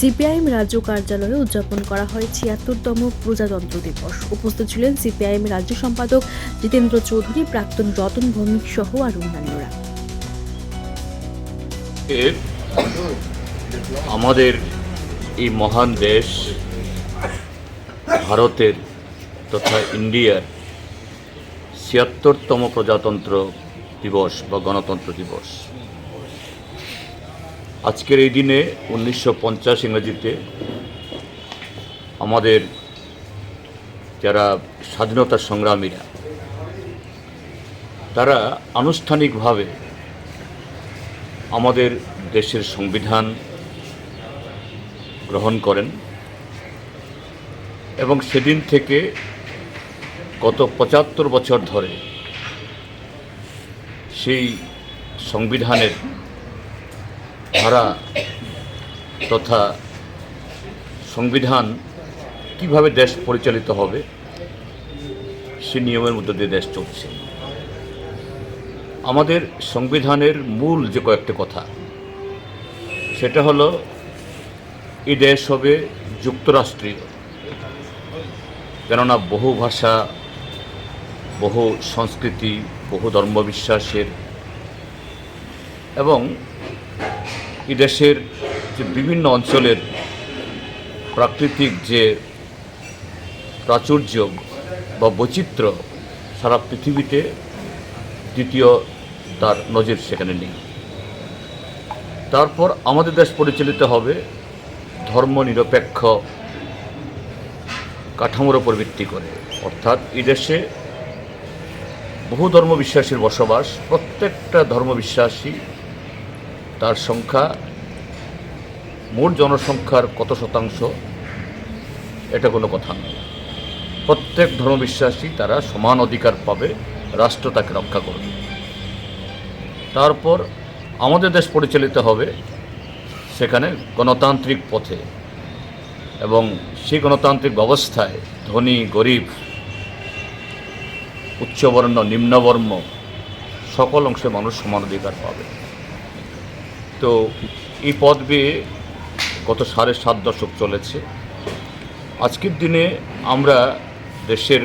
CPIM রাজ্য কার্যালয়ে উদযাপন করা হয় ছিয়াত্তরতম প্রজাতন্ত্র দিবস। উপস্থিত ছিলেন সিপিআইএম রাজ্য সম্পাদক জিতেন্দ্র চৌধুরী, প্রাক্তন রতন ভৌমিক সহ আর অন্যান্যরা। আমাদের এই মহান দেশ, ভারতের তথা ইন্ডিয়ার ছিয়াত্তরতম প্রজাতন্ত্র দিবস বা গণতন্ত্র দিবস। আজকের এই দিনে উনিশশো পঞ্চাশ ইংরেজিতে আমাদের যারা স্বাধীনতা সংগ্রামীরা, তারা আনুষ্ঠানিকভাবে আমাদের দেশের সংবিধান গ্রহণ করেন এবং সেদিন থেকে গত পঁচাত্তর বছর ধরে সেই সংবিধানের ধারা তথা সংবিধান কীভাবে দেশ পরিচালিত হবে, সে নিয়মের মধ্যে দিয়ে দেশ চলছে। আমাদের সংবিধানের মূল যে কয়েকটা কথা, সেটা হলো এই দেশ হবে যুক্তরাষ্ট্রীয়। কেননা বহু ভাষা, বহু সংস্কৃতি, বহু ধর্মবিশ্বাসের এবং দেশের যে বিভিন্ন অঞ্চলের প্রাকৃতিক যে প্রাচুর্য বা বৈচিত্র্য সারা পৃথিবীতে দ্বিতীয় তার নজির সেখানে নেই। তারপর আমাদের দেশ পরিচালিত হবে ধর্মনিরপেক্ষ কাঠামোর উপর ভিত্তি করে। অর্থাৎ এই দেশে বহু ধর্ম বিশ্বাসীর বসবাস, প্রত্যেকটা ধর্মবিশ্বাসী তার সংখ্যা মোট জনসংখ্যার কত শতাংশ? এটা কোনো কথা নয়। প্রত্যেক ধর্মবিশ্বাসী তারা সমান অধিকার পাবে, রাষ্ট্র তাকে রক্ষা করবে। তারপর আমাদের দেশ পরিচালিত হবে সেখানে গণতান্ত্রিক পথে এবং সেই গণতান্ত্রিক ব্যবস্থায় ধনী, গরিব, উচ্চবর্ণ, নিম্নবর্ণ সকল অংশে মানুষ সমান অধিকার পাবে। তো এই পথ বেয়ে গত সাড়ে সাত দশক চলেছে। আজকের দিনে আমরা দেশের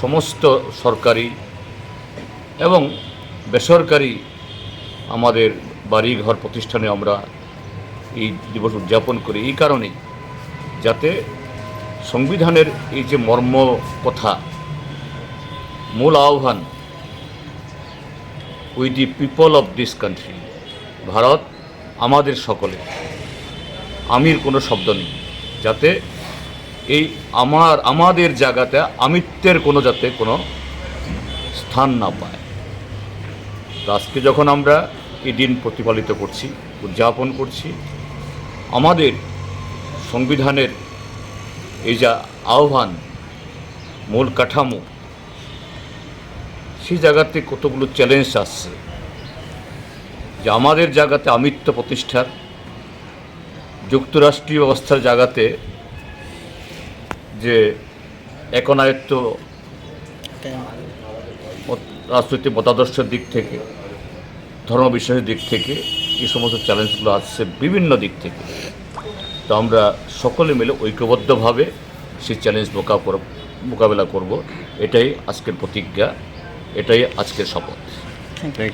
সমস্ত সরকারি এবং বেসরকারি আমাদের বাড়ি ঘর প্রতিষ্ঠানে আমরা এই দিবস উদযাপন করি। এই কারণেই যাতে সংবিধানের এই যে মর্ম কথা, মূল আহ্বান we the people of this country Bharat আমাদের সকলে। আমির কোনো শব্দ নেই। যাতে এই আমার, আমাদের জায়গাতে আমিত্বের কোনো যাতে কোনো স্থান না পায়। তো আজকে যখন আমরা এই দিন প্রতিপালিত করছি, উদযাপন করছি, আমাদের সংবিধানের এই যা আহ্বান, মূল কাঠামো সেই জায়গাতে কতগুলো চ্যালেঞ্জ আসছে। যে আমাদের জায়গাতে আমিত্ব প্রতিষ্ঠার, যুক্তরাষ্ট্রীয় ব্যবস্থার জায়গাতে যে একনায়ত্ব রাজনৈতিক মতাদর্শের দিক থেকে, ধর্মবিশ্বাসের দিক থেকে এই সমস্ত চ্যালেঞ্জগুলো আসছে বিভিন্ন দিক থেকে। তো আমরা সকলে মিলে ঐক্যবদ্ধভাবে সেই চ্যালেঞ্জ মোকাবিলা মোকাবেলা করব। এটাই আজকের প্রতিজ্ঞা, এটাই আজকের শপথ। Thank you